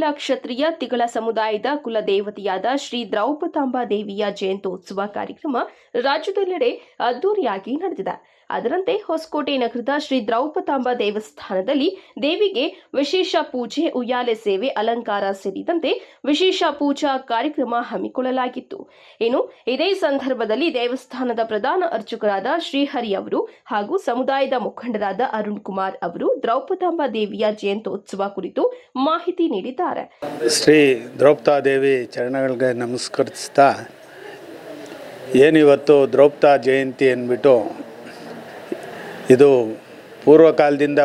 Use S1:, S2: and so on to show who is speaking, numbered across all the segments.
S1: ವನ್ನಿಕುಲ ಕ್ಷತ್ರಿಯ ತಿಗಳ ಸಮುದಾಯದ ಕುಲದೇವತೆಯಾದ ಶ್ರೀ ದ್ರೌಪದಾಂಬಾ ದೇವಿಯ ಜಯಂತ್ಯೋತ್ಸವ ಕಾರ್ಯಕ್ರಮ ರಾಜ್ಯದೆಲ್ಲೆಡೆ ಅದ್ದೂರಿಯಾಗಿ ನಡೆದಿದೆ. ಅದರಂತೆ ಹೊಸಕೋಟೆ ನಗರದ ಶ್ರೀ ದ್ರೌಪತಾಂಬ ದೇವಸ್ಥಾನದಲ್ಲಿ ದೇವಿಗೆ ವಿಶೇಷ ಪೂಜೆ, ಉಯ್ಯಾಲೆ ಸೇವೆ, ಅಲಂಕಾರ ಸೇರಿದಂತೆ ವಿಶೇಷ ಪೂಜಾ ಕಾರ್ಯಕ್ರಮ ಹಮ್ಮಿಕೊಳ್ಳಲಾಗಿತ್ತು. ಇನ್ನು ಇದೇ ಸಂದರ್ಭದಲ್ಲಿ ದೇವಸ್ಥಾನದ ಪ್ರಧಾನ ಅರ್ಚಕರಾದ ಶ್ರೀಹರಿ ಅವರು ಹಾಗೂ ಸಮುದಾಯದ ಮುಖಂಡರಾದ ಅರುಣ್ ಕುಮಾರ್ ಅವರು ದ್ರೌಪದಾಂಬ ದೇವಿಯ ಜಯಂತ್ಯೋತ್ಸವ ಕುರಿತು ಮಾಹಿತಿ ನೀಡಿದ್ದಾರೆ.
S2: ಶ್ರೀ ದ್ರೌಪದಾದೇವಿ ಚರಣಗಳಿಗೆ ನಮಸ್ಕರಿಸ್ತಾ, ಏನಿವತ್ತು ದ್ರೌಪದ ಜಯಂತಿ ಅಂದ್ಬಿಟ್ಟು ಇದು ಪೂರ್ವಕಾಲದಿಂದ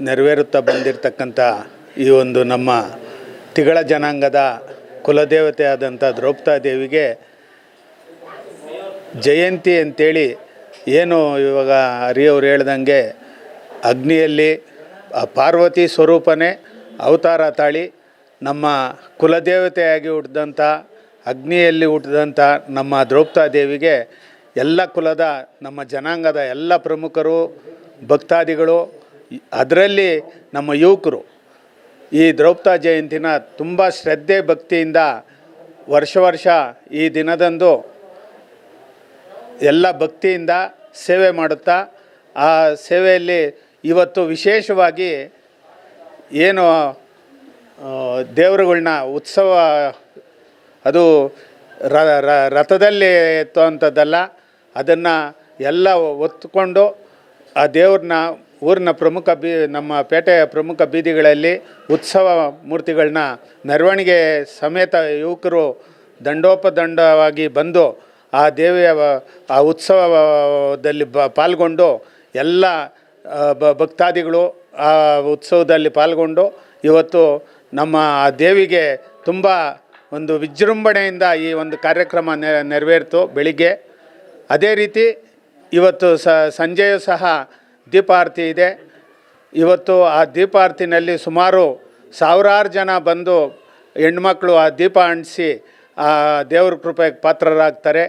S2: ನೆರವೇರುತ್ತಾ ಬಂದಿರತಕ್ಕಂಥ ಈ ಒಂದು ನಮ್ಮ ತಿಗಳ ಜನಾಂಗದ ಕುಲದೇವತೆ ಆದಂಥ ದೇವಿಗೆ ಜಯಂತಿ ಅಂತೇಳಿ ಏನು ಇವಾಗ ಹರಿಯವ್ರು ಹೇಳ್ದಂಗೆ ಅಗ್ನಿಯಲ್ಲಿ ಪಾರ್ವತಿ ಸ್ವರೂಪನೇ ಅವತಾರ ತಾಳಿ ನಮ್ಮ ಕುಲದೇವತೆಯಾಗಿ ಹುಟ್ಟಿದಂಥ, ಅಗ್ನಿಯಲ್ಲಿ ಹುಟ್ಟಿದಂಥ ನಮ್ಮ ದೇವಿಗೆ ಎಲ್ಲ ಕುಲದ ನಮ್ಮ ಜನಾಂಗದ ಎಲ್ಲ ಪ್ರಮುಖರು, ಭಕ್ತಾದಿಗಳು ಅದರಲ್ಲಿ ನಮ್ಮ ಯುವಕರು. ಈ ದ್ರೌಪದ ಜಯಂತಿನ ತುಂಬ ಶ್ರದ್ಧೆ, ಭಕ್ತಿಯಿಂದ ವರ್ಷ ವರ್ಷ ಈ ದಿನದಂದು ಎಲ್ಲ ಭಕ್ತಿಯಿಂದ ಸೇವೆ ಮಾಡುತ್ತಾ, ಆ ಸೇವೆಯಲ್ಲಿ ಇವತ್ತು ವಿಶೇಷವಾಗಿ ಏನು ದೇವರುಗಳನ್ನ ಉತ್ಸವ, ಅದು ರಥದಲ್ಲಿ ಎತ್ತುವಂಥದ್ದಲ್ಲ ಅದನ್ನು ಎಲ್ಲ ಒತ್ತುಕೊಂಡು ಆ ದೇವ್ರನ್ನ ಊರಿನ ಪ್ರಮುಖ ಬೀ, ನಮ್ಮ ಪೇಟೆಯ ಪ್ರಮುಖ ಬೀದಿಗಳಲ್ಲಿ ಉತ್ಸವ ಮೂರ್ತಿಗಳನ್ನ ಮೆರವಣಿಗೆ ಸಮೇತ ಯುವಕರು ದಂಡೋಪದಂಡವಾಗಿ ಬಂದು ಆ ದೇವಿಯ ಆ ಉತ್ಸವದಲ್ಲಿ ಬ, ಪಾಲ್ಗೊಂಡು ಎಲ್ಲ ಭಕ್ತಾದಿಗಳು ಆ ಉತ್ಸವದಲ್ಲಿ ಪಾಲ್ಗೊಂಡು ಇವತ್ತು ನಮ್ಮ ಆ ದೇವಿಗೆ ತುಂಬ ಒಂದು ವಿಜೃಂಭಣೆಯಿಂದ ಈ ಒಂದು ಕಾರ್ಯಕ್ರಮ ನೆರವೇರಿತು. ಬೆಳಿಗ್ಗೆ ಅದೇ ರೀತಿ ಇವತ್ತು ಸ, ಸಂಜೆಯು ಸಹ ದೀಪಾರತಿ ಇದೆ. ಇವತ್ತು ಆ ದೀಪಾರತಿನಲ್ಲಿ ಸುಮಾರು ಸಾವಿರಾರು ಜನ ಬಂದು ಹೆಣ್ಮಕ್ಳು ಆ ದೀಪ ಅಂಟಿಸಿ ಆ ದೇವ್ರ ಕೃಪೆಗೆ ಪಾತ್ರರಾಗ್ತಾರೆ.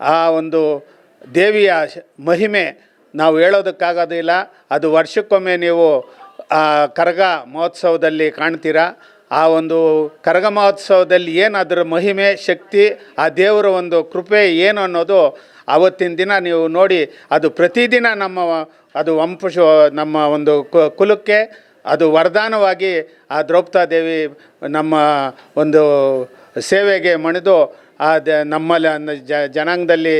S2: ಆ ಒಂದು ದೇವಿಯ ಮಹಿಮೆ ನಾವು ಹೇಳೋದಕ್ಕಾಗೋದಿಲ್ಲ. ಅದು ವರ್ಷಕ್ಕೊಮ್ಮೆ ನೀವು ಕರಗ ಮಹೋತ್ಸವದಲ್ಲಿ ಕಾಣ್ತೀರಾ? ಆ ಒಂದು ಕರಗ ಮಹೋತ್ಸವದಲ್ಲಿ ಏನು ಮಹಿಮೆ, ಶಕ್ತಿ, ಆ ದೇವರ ಒಂದು ಕೃಪೆ ಏನು ಅನ್ನೋದು ಆವತ್ತಿನ ದಿನ ನೀವು ನೋಡಿ, ಅದು ಪ್ರತಿದಿನ ನಮ್ಮ ಅದು ವಂಶ ನಮ್ಮ ಒಂದು ಕುಲಕ್ಕೆ ಅದು ವರದಾನವಾಗಿ ಆ ದ್ರೌಪದಾ ದೇವಿ ನಮ್ಮ ಒಂದು ಸೇವೆಗೆ ಮಣಿದು ಆ ದ, ನಮ್ಮಲ್ಲಿ ಜನಾಂಗದಲ್ಲಿ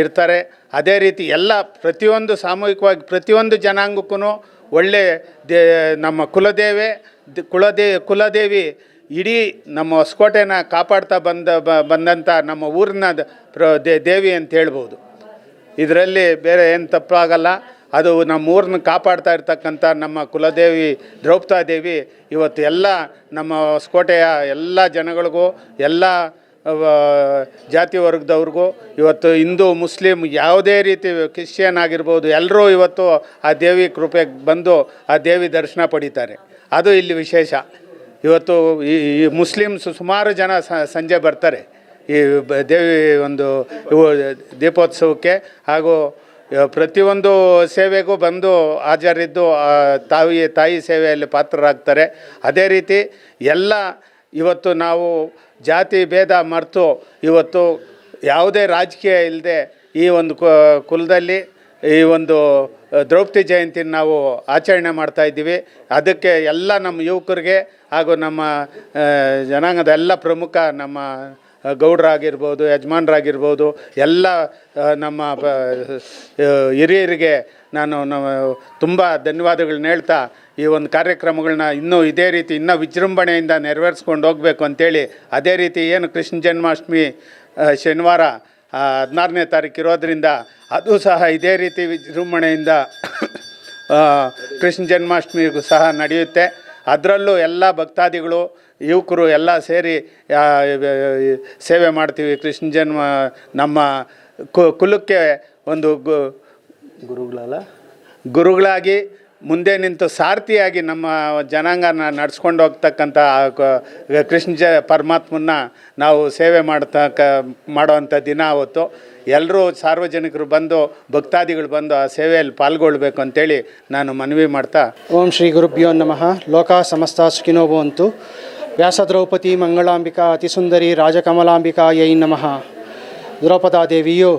S2: ಇರ್ತಾರೆ. ಅದೇ ರೀತಿ ಎಲ್ಲ ಪ್ರತಿಯೊಂದು ಸಾಮೂಹಿಕವಾಗಿ ಪ್ರತಿಯೊಂದು ಜನಾಂಗಕ್ಕೂ ಒಳ್ಳೆ ದೇ, ನಮ್ಮ ಕುಲದೇವೆ ಕುಲದೇ, ಕುಲದೇವಿ ಇಡೀ ನಮ್ಮ ಹೊಸಕೋಟೆನ ಕಾಪಾಡ್ತಾ ಬಂದ ಬಂದಂಥ ನಮ್ಮ ಊರಿನ ದೇವಿ ಅಂತ ಹೇಳ್ಬೋದು. ಇದರಲ್ಲಿ ಬೇರೆ ಏನು ತಪ್ಪಾಗಲ್ಲ. ಅದು ನಮ್ಮ ಊರನ್ನ ಕಾಪಾಡ್ತಾ ಇರ್ತಕ್ಕಂಥ ನಮ್ಮ ಕುಲದೇವಿ, ದ್ರೌಪದಾ ದೇವಿ ಇವತ್ತು ಎಲ್ಲ ನಮ್ಮ ಹೊಸಕೋಟೆಯ ಎಲ್ಲ ಜನಗಳಿಗೂ, ಎಲ್ಲ ಜಾತಿ ವರ್ಗದವ್ರಿಗೂ ಇವತ್ತು ಹಿಂದೂ, ಮುಸ್ಲಿಂ ಯಾವುದೇ ರೀತಿ ಕ್ರಿಶ್ಚಿಯನ್ ಆಗಿರ್ಬೋದು ಎಲ್ಲರೂ ಇವತ್ತು ಆ ದೇವಿ ಕೃಪೆಗೆ ಬಂದು ಆ ದೇವಿ ದರ್ಶನ ಪಡೀತಾರೆ. ಅದು ಇಲ್ಲಿ ವಿಶೇಷ. ಇವತ್ತು ಈ ಮುಸ್ಲಿಮ್ಸ್ ಸುಮಾರು ಜನ ಸಂಜೆ ಬರ್ತಾರೆ. ಈ ದೇವಿ ಒಂದು ದೀಪೋತ್ಸವಕ್ಕೆ ಹಾಗೂ ಪ್ರತಿಯೊಂದು ಸೇವೆಗೂ ಬಂದು ಹಾಜರಿದ್ದು ತಾಯಿ ತಾಯಿ ಸೇವೆಯಲ್ಲಿ ಪಾತ್ರರಾಗ್ತಾರೆ. ಅದೇ ರೀತಿ ಎಲ್ಲ ಇವತ್ತು ನಾವು ಜಾತಿ ಭೇದ ಮರೆತು ಇವತ್ತು ಯಾವುದೇ ರಾಜಕೀಯ ಇಲ್ಲದೆ ಈ ಒಂದು ಕುಲದಲ್ಲಿ ಈ ಒಂದು ದ್ರೌಪದಿ ಜಯಂತಿನ ನಾವು ಆಚರಣೆ ಮಾಡ್ತಾಯಿದ್ದೀವಿ ಅದಕ್ಕೆ ಎಲ್ಲ ನಮ್ಮ ಯುವಕರಿಗೆ ಹಾಗೂ ನಮ್ಮ ಜನಾಂಗದ ಎಲ್ಲ ಪ್ರಮುಖ ನಮ್ಮ ಗೌಡ್ರಾಗಿರ್ಬೋದು, ಯಜಮಾನ್ರಾಗಿರ್ಬೋದು, ಎಲ್ಲ ನಮ್ಮ ಹಿರಿಯರಿಗೆ ನಾನು ತುಂಬ ಧನ್ಯವಾದಗಳನ್ನ ಹೇಳ್ತಾ, ಈ ಒಂದು ಕಾರ್ಯಕ್ರಮಗಳನ್ನ ಇನ್ನೂ ಇದೇ ರೀತಿ, ಇನ್ನೂ ವಿಜೃಂಭಣೆಯಿಂದ ನೆರವೇರಿಸ್ಕೊಂಡು ಹೋಗಬೇಕು ಅಂತೇಳಿ, ಅದೇ ರೀತಿ ಏನು ಕೃಷ್ಣ ಜನ್ಮಾಷ್ಟಮಿ ಶನಿವಾರ ಹದಿನಾರನೇ ತಾರೀಕು ಇರೋದರಿಂದ, ಅದು ಸಹ ಇದೇ ರೀತಿ ವಿಜೃಂಭಣೆಯಿಂದ ಕೃಷ್ಣ ಜನ್ಮಾಷ್ಟಮಿಗೂ ಸಹ ನಡೆಯುತ್ತೆ. ಅದರಲ್ಲೂ ಎಲ್ಲ ಭಕ್ತಾದಿಗಳು ಯುವಕರು ಎಲ್ಲ ಸೇರಿ ಸೇವೆ ಮಾಡ್ತೀವಿ. ಕೃಷ್ಣ ಜನ್ಮ ನಮ್ಮ ಕು- ಕುಲಕ್ಕೆ ಒಂದು ಗು ಗುರುಗಳಲ್ಲ? ಗುರುಗಳಾಗಿ ಮುಂದೆ ನಿಂತು ಸಾರಥಿಯಾಗಿ ನಮ್ಮ ಜನಾಂಗನ ನಡ್ಸ್ಕೊಂಡು ಹೋಗ್ತಕ್ಕಂಥ ಕೃಷ್ಣ ಜ ಪರಮಾತ್ಮನ್ನ ನಾವು ಸೇವೆ ಮಾಡ್ತಕ್ಕ, ಮಾಡುವಂಥ ದಿನ ಆವತ್ತು. ಎಲ್ಲರೂ ಸಾರ್ವಜನಿಕರು ಬಂದು, ಭಕ್ತಾದಿಗಳು ಬಂದು ಆ ಸೇವೆಯಲ್ಲಿ ಪಾಲ್ಗೊಳ್ಬೇಕು ಅಂತೇಳಿ ನಾನು ಮನವಿ ಮಾಡ್ತಾ.
S3: ಓಂ ಶ್ರೀ ಗುರುಭ್ಯೋ ನಮಃ. ಲೋಕ ಸಮಸ್ತ ಸುಖಿನೋ ಭವಂತು ವ್ಯಾಸ ದ್ರೌಪದಿ ಮಂಗಳಾಂಬಿಕಾ ಅತಿಸುಂದರಿ ರಾಜಕಮಲಾಂಬಿಕಾ, ಯೈ ನಮಃ. ದ್ರೌಪದಾದೇವಿಯು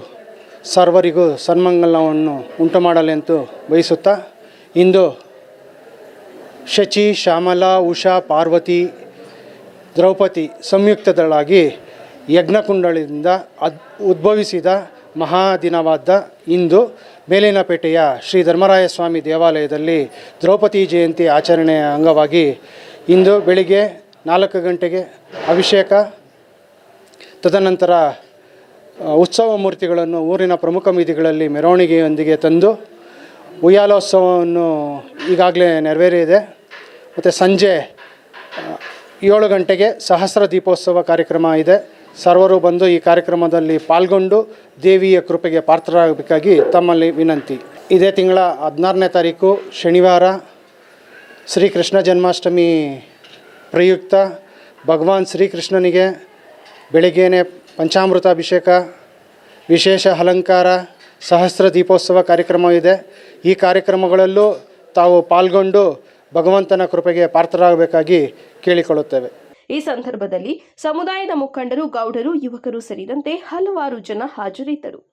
S3: ಸರ್ವರಿಗೂ ಸನ್ಮಂಗಲವನ್ನು ಉಂಟು ಮಾಡಲೆಂದು ಬಯಸುತ್ತಾ ಇಂದು ಶಚಿ, ಶ್ಯಾಮಲಾ, ಉಷಾ, ಪಾರ್ವತಿ, ದ್ರೌಪದಿ ಸಂಯುಕ್ತದಳಾಗಿ ಯಜ್ಞಕುಂಡಳಿಂದ ಅದ್ ಉದ್ಭವಿಸಿದ ಮಹಾದಿನವಾದ ಇಂದು ಮೇಲಿನಪೇಟೆಯ ಶ್ರೀ ಧರ್ಮರಾಯ ಸ್ವಾಮಿ ದೇವಾಲಯದಲ್ಲಿ ದ್ರೌಪದಿ ಜಯಂತಿ ಆಚರಣೆಯ ಅಂಗವಾಗಿ ಇಂದು ಬೆಳಿಗ್ಗೆ ನಾಲ್ಕು ಗಂಟೆಗೆ ಅಭಿಷೇಕ, ತದನಂತರ ಉತ್ಸವ ಮೂರ್ತಿಗಳನ್ನು ಊರಿನ ಪ್ರಮುಖ ಬೀದಿಗಳಲ್ಲಿ ಮೆರವಣಿಗೆಯೊಂದಿಗೆ ತಂದು ಉಯ್ಯಾಲೋತ್ಸವವನ್ನು ಈಗಾಗಲೇ ನೆರವೇರಿದೆ ಮತ್ತು ಸಂಜೆ ಏಳು ಗಂಟೆಗೆ ಸಹಸ್ರ ದೀಪೋತ್ಸವ ಕಾರ್ಯಕ್ರಮ ಇದೆ. ಸರ್ವರು ಬಂದು ಈ ಕಾರ್ಯಕ್ರಮದಲ್ಲಿ ಪಾಲ್ಗೊಂಡು ದೇವಿಯ ಕೃಪೆಗೆ ಪಾತ್ರರಾಗಬೇಕಾಗಿ ತಮ್ಮಲ್ಲಿ ವಿನಂತಿ. ಇದೇ ತಿಂಗಳ ಹದಿನಾರನೇ ತಾರೀಕು ಶನಿವಾರ ಶ್ರೀಕೃಷ್ಣ ಜನ್ಮಾಷ್ಟಮಿ ಪ್ರಯುಕ್ತ ಭಗವಾನ್ ಶ್ರೀಕೃಷ್ಣನಿಗೆ ಬೆಳಿಗ್ಗೆನೇ ಪಂಚಾಮೃತಾಭಿಷೇಕ, ವಿಶೇಷ ಅಲಂಕಾರ ಸಹಸ್ರ ದೀಪೋತ್ಸವ ಕಾರ್ಯಕ್ರಮ ಇದೆ. ಈ ಕಾರ್ಯಕ್ರಮಗಳಲ್ಲೂ ತಾವು ಪಾಲ್ಗೊಂಡು ಭಗವಂತನ ಕೃಪೆಗೆ ಪಾತ್ರರಾಗಬೇಕಾಗಿ ಕೇಳಿಕೊಳ್ಳುತ್ತೇವೆ.
S1: ಈ ಸಂದರ್ಭದಲ್ಲಿ ಸಮುದಾಯದ ಮುಖಂಡರು, ಗೌಡರು, ಯುವಕರು ಸೇರಿದಂತೆ ಹಲವಾರು ಜನ ಹಾಜರಿದ್ದರು.